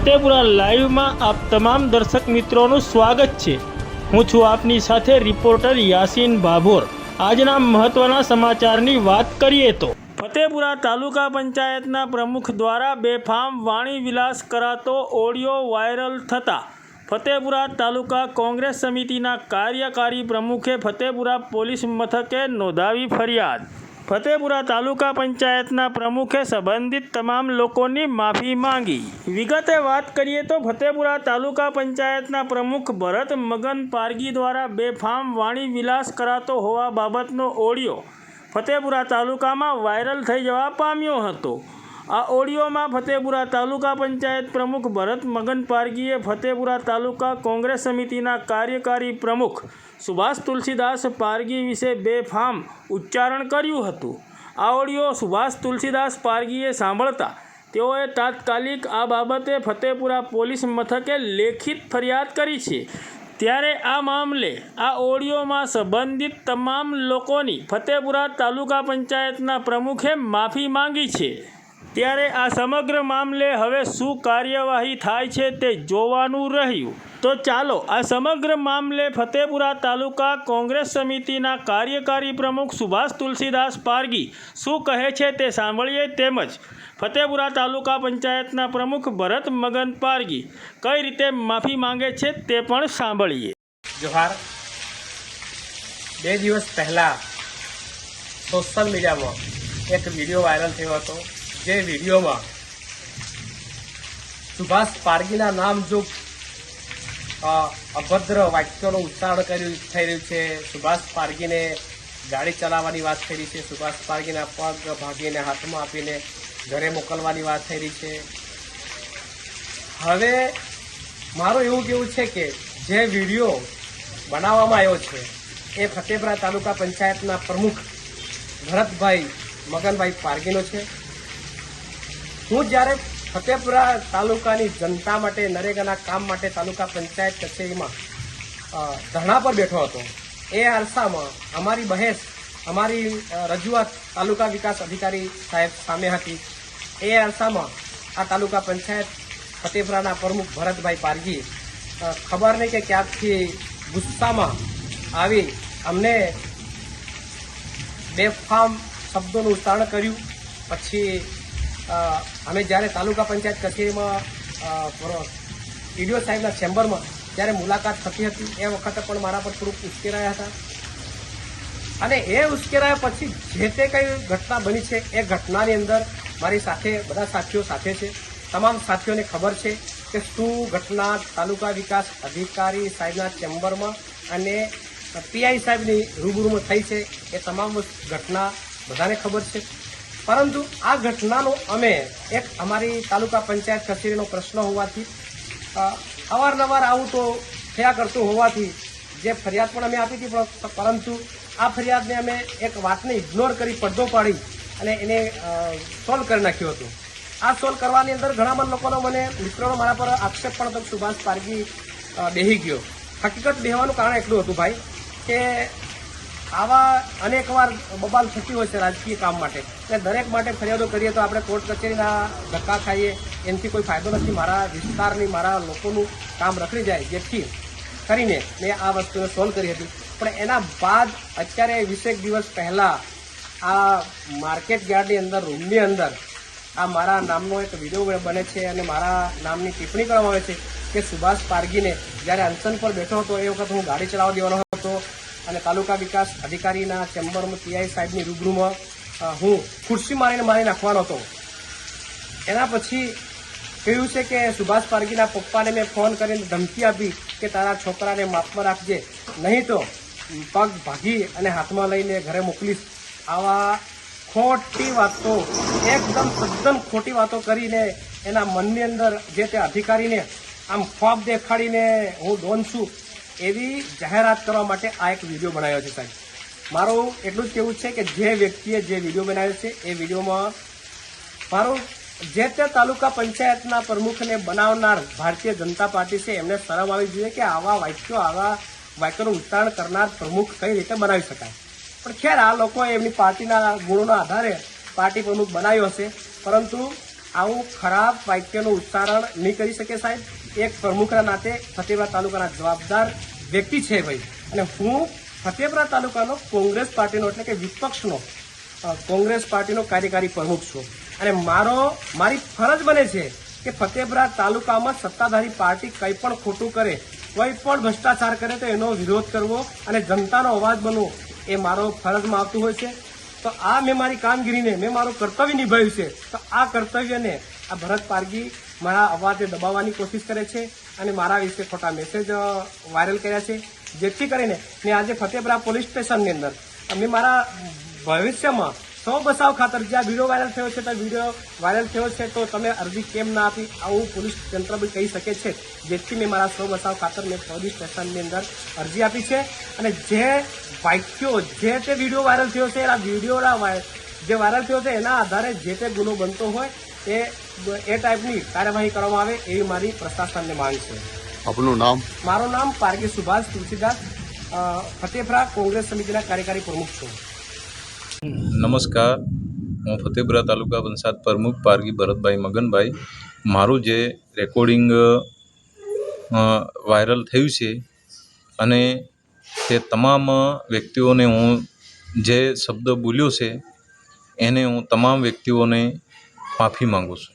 ફતેપુરા લાઈવમાં આપ તમામ દર્શક મિત્રોનું સ્વાગત છે. હું છું આપની સાથે રિપોર્ટર યાસીન ભાભોર આજના મહત્વના સમાચારની વાત કરીએ તો, ફતેપુરા તાલુકા પંચાયતના પ્રમુખ દ્વારા બેફામ વાણી વિલાસ કરાતો ઓડિયો વાયરલ થતા, ફતેપુરા તાલુકા કોંગ્રેસ સમિતિના કાર્યકારી પ્રમુખે ફતેપુરા પોલીસ મથકે નોંધાવી ફરિયાદ. ફતેપુરા તાલુકા પંચાયતના પ્રમુખે સંબંધિત તમામ લોકોની માફી માંગી. વિગતે વાત કરીએ તો ફતેપુરા તાલુકા પંચાયતના પ્રમુખ ભરત મગન પારગી દ્વારા બેફામ વાણી વિલાસ કરાતો હોવા બાબતનો ઓડિયો ફતેપુરા તાલુકામાં વાયરલ થઈ જવા પામ્યો હતો. આ ઓડિયોમાં ફતેપુરા તાલુકા પંચાયત પ્રમુખ ભરત મગન પારગીએ ફતેપુરા તાલુકા કોંગ્રેસ સમિતિના કાર્યકારી પ્રમુખ સુભાષ તુલસીદાસ પારગી વિશે બેફામ ઉચ્ચારણ કર્યું હતું. આ ઓડિયો સુભાષ તુલસીદાસ પારગીએ સાંભળતા તેઓએ તાત્કાલિક આ બાબતે ફતેપુરા પોલીસ મથકે લેખિત ફરિયાદ કરી છે. ત્યારે આ મામલે આ ઓડિયોમાં સંબંધિત તમામ લોકોની ફતેપુરા તાલુકા પંચાયતના પ્રમુખે માફી માંગી છે. ત્યારે આ સમગ્ર મામલે હવે શું કાર્યવાહી થાય છે તે જોવાનું રહ્યું. તો ચાલો, આ સમગ્ર મામલે ફતેપુરા તાલુકા કોંગ્રેસ સમિતિના કાર્યકારી પ્રમુખ સુભાષ તુલસીદાસ પારગી શું કહે છે તે સાંભળીએ તેમજ ફતેપુરા તાલુકા પંચાયતના પ્રમુખ ભરત મગન પારગી કઈ રીતે માફી માંગે છે તે પણ સાંભળીએ. જોહાર, બે દિવસ પહેલા સોશિયલ મીડિયામાં એક વીડિયો વાયરલ થયો હતો. જે વિડીયોમાં સુભાષ પારગીના નામ જો અભદ્ર વાક્યોનો ઉચ્ચારણ કર્યું, થઈ રહ્યું છે, સુભાષ પારગીને ગાડી ચલાવવાની વાત થઈ રહી છે, સુભાષ પારગીના પગ ભાગીને હાથમાં આપીને ઘરે મોકલવાની વાત થઈ રહી છે. હવે મારું એવું કેવું છે કે જે વીડિયો બનાવવામાં આવ્યો છે, એ ફતેપરા તાલુકા પંચાયતના પ્રમુખ ભરતભાઈ, મગનભાઈ પારગીનો છે. હું જ્યારે ફતેપુરા તાલુકાની જનતા માટે, નરેગાના કામ માટે તાલુકા પંચાયત કચેરીમાં ધરણા પર બેઠો હતો, એ અરસામાં અમારી બહેસ, અમારી રજૂઆત તાલુકા વિકાસ અધિકારી સાહેબ સામે હતી. એ અરસામાં આ તાલુકા પંચાયત ફતેપુરાના પ્રમુખ ભરતભાઈ પારજી ખબર નહીં કે ક્યાંકથી ગુસ્સામાં આવી અમને બેફામ શબ્દોનું ઉચ્ચારણ કર્યું. પછી અમે જ્યારે તાલુકા પંચાયત કચેરીમાં ઈડીઓ સાહેબના ચેમ્બરમાં જ્યારે મુલાકાત થતી હતી, એ વખતે પણ મારા પર થોડુંક ઉશ્કેરાયા હતા. અને એ ઉશ્કેરાયા પછી જે તે કંઈ ઘટના બની છે, એ ઘટનાની અંદર મારી સાથે, બધા સાથીઓ સાથે છે. તમામ સાથીઓને ખબર છે કે શું ઘટના તાલુકા વિકાસ અધિકારી સાહેબના ચેમ્બરમાં અને પીઆઈ સાહેબની રૂબરૂમાં થઈ છે, એ તમામ ઘટના બધાને ખબર છે. પરંતુ આ ઘટનાનો અમે એક અમારી તાલુકા પંચાયત કચેરીનો પ્રશ્ન હોવાથી અવારનવાર આવું તો થયા કરતું હોવાથી જે ફરિયાદ પણ અમે આપી હતી પરંતુ આ ફરિયાદને અમે એક વાતને ઇગ્નોર કરી પડદો પાડી અને એને સોલ્વ કરી નાખ્યું હતું. આ સોલ્વ કરવાની અંદર ઘણા બધા લોકોનો મને, મિત્રોનો મારા પર આક્ષેપ પણ સુભાષ પારગી બેહી ગયો. હકીકત બેહવાનું કારણ એટલું હતું ભાઈ કે આવા અનેકવાર બબાલ થતી હોય છે રાજકીય કામ માટે. એટલે દરેક માટે ફરિયાદો કરીએ તો આપણે કોર્ટ કચેરીના ધક્કા ખાઈએ. એનાથી કોઈ ફાયદો નથી. મારા વિસ્તારની, મારા લોકોનું કામ રખડી જાય જેથી કરીને મેં આ વસ્તુને સોલ્વ કરી હતી. પણ એના બાદ અત્યારે વીસેક દિવસ પહેલાં આ માર્કેટ યાર્ડની અંદર, રૂમની અંદર આ મારા નામનો એક વીડિયો બને છે અને મારા નામની ટિપ્પણી કરવામાં આવે છે કે સુભાષ પારગીને જ્યારે અનશન પર બેઠો હતો, એ વખત હું ગાડી ચલાવવા દેવાનો હતો. અને તાલુકા વિકાસ અધિકારીના ચેમ્બરમાં પીઆઈ સાહેબની રૂબરૂમાં હું ખુરશી મારીને મારી નાખવાનો હતો. એના પછી કહ્યું છે કે સુભાષ પારગીના પપ્પાને મેં ફોન કરીને ધમકી આપી કે તારા છોકરાને માપમાં રાખજે. નહીં તો પગ ભાગી અને હાથમાં લઈને ઘરે મોકલીશ. આવા ખોટી વાતો, એકદમ તદ્દન ખોટી વાતો કરીને એના મનની અંદર જે તે અધિકારીને આમ ખોફ દેખાડીને હું ડોન છું એવી જાહેરાત કરવા માટે આ એક વીડિયો બનાવ્યો છે સાહેબ. મારું એટલું જ કહેવું છે કે જે વ્યક્તિએ જે વીડિયો બનાવ્યો છે, એ વિડીયોમાં મારું જે તે તાલુકા પંચાયતના પ્રમુખને બનાવનાર ભારતીય જનતા પાર્ટી છે, એમને શરમ આવી જોઈએ કે આવા વાક્યો આવા વાક્યોનું ઉચ્ચારણ કરનાર પ્રમુખ કઈ રીતે બનાવી શકાય. પણ ખેર, આ લોકોએ એમની પાર્ટીના ગુણોના આધારે પાર્ટી પ્રમુખ બનાવ્યો હશે પરંતુ આવું ખરાબ વાક્યનું ઉચ્ચારણ નહીં કરી શકે સાહેબ. એક પ્રમુખના નાતે ફતેહપુરા તાલુકાના જવાબદાર વ્યક્તિ છે ભાઈ. અને હું ફતેહપુરા તાલુકાનો કોંગ્રેસ પાર્ટીનો એટલે કે વિપક્ષનો કોંગ્રેસ પાર્ટીનો કાર્યકારી પ્રમુખ છું. અને મારો, મારી ફરજ બને છે કે ફતેહપુરા તાલુકામાં સત્તાધારી પાર્ટી કંઈ પણ ખોટું કરે, કોઈ પણ ભ્રષ્ટાચાર કરે તો એનો વિરોધ કરવો અને જનતાનો અવાજ બનવો એ મારો ફરજમાં આવતું હોય છે. તો આ મેં મારી કામગીરીને, મેં મારું કર્તવ્ય નિભાવ્યું છે. તો આ કર્તવ્યને આ ભરત પારગી મારા અવાજને દબાવવાની કોશિશ કરે છે અને મારા વિશે ખોટા મેસેજ વાયરલ કર્યા છે. જેથી કરીને મેં આજે ફતેપુરા પોલીસ સ્ટેશનની અંદર, મેં મારા ભવિષ્યમાં સો બસાવ ખાતર. જ્યાં વીડિયો વાયરલ થયો છે તો વીડિયો વાયરલ થયો છે તો તમે અરજી કેમ ના આપી? આવું પોલીસ તંત્ર બી કહી શકે છે. જેથી મેં મારા સો બસાવ ખાતર મેં પોલીસ સ્ટેશનની અંદર અરજી આપી છે. અને જે વાક્યો જે તે વીડિયો વાયરલ થયો છે આ વિડીયોના જે વાયરલ થયો છે એના આધારે જે તે ગુનો બનતો હોય એ એ ટાઈપની કાર્યવાહી કરવામાં આવે એવી મારી પ્રશાસનને માંગ છે. આપનું નામ? મારું નામ પારગી સુભાષ તુલસીદાસ. ફતેફરા કોંગ્રેસ સમિતિના કાર્યકારી પ્રમુખ છું. નમસ્કાર. હું ફતેપુરા તાલુકા પંચાયત પ્રમુખ પારગી ભરતભાઈ મગનભાઈ. મારું જે રેકોર્ડિંગ વાયરલ થયું છે અને તે તમામ વ્યક્તિઓને હું જે શબ્દ બોલ્યો છે, એને હું તમામ વ્યક્તિઓને માફી માંગુ છું.